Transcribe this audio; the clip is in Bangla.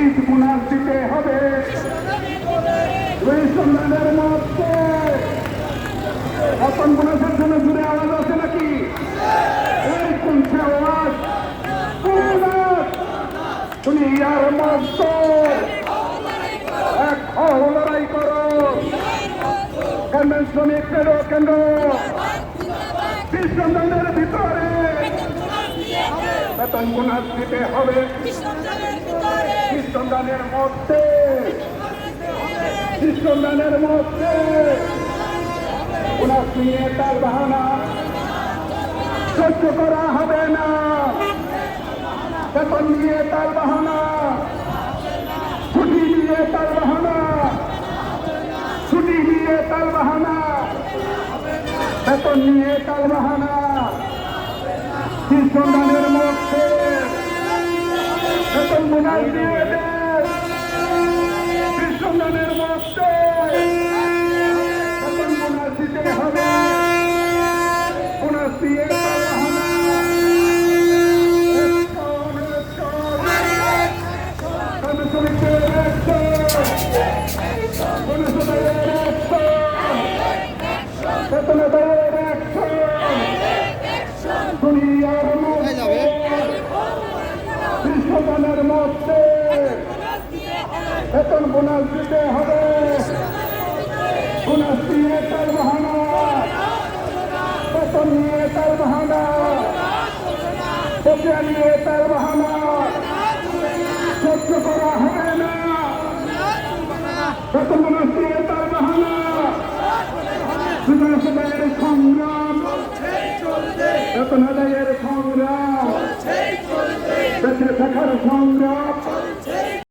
ঈদ গুণার দিতে হবে। সম্মানের মধ্যে। আপন গুণাসের জন্য জুড়ে আওয়াজ আছে নাকি? এই কণ্ঠে আওয়াজ। ইয়ার মধ্যে। এক লড়াই করো। কেন শ্রমিক কেন কেন শীত সম্মানের ভিতরে বেতন গুণাস দিতে হবে। খ্রিস্টানদের মধ্যে। খ্রিস্টানদের মধ্যে। ওনার নিয়ে তার বাহানা। সহ্য করা হবে না। বেতন নিয়ে তার বাহানা। ছুটি নিয়ে তার বাহানা। ছুটি নিয়ে তার বাহানা। বেতন নিয়ে তার বাহানা। খ্রিস্টানদের মধ্যে বেতন বোনাস দিয়ে দেন কৃষ্ণদানের মধ্যে বেতন বোনাস দিতে হবে বোনাস দিয়ে তার বাহানা। Action, action. কর্মচারীদের action. বেতনদারের action. দুনিয়ার মধ্যে কৃষ্ণদানের মধ্যে বেতন বোনাস দিতে হবে। বোনাস দিয়ে তার বাহানা। বেতন নিয়ে তার বাহানা। বকেয়া নিয়ে তার বাহানা। সহ্য করা হবে না। বেতন বোনাস দিয়ে তার বাহানা। বিধানসভার সংগ্রাম। বেতন আদায়ের সংগ্রাম। থাকার সংগ্রাম।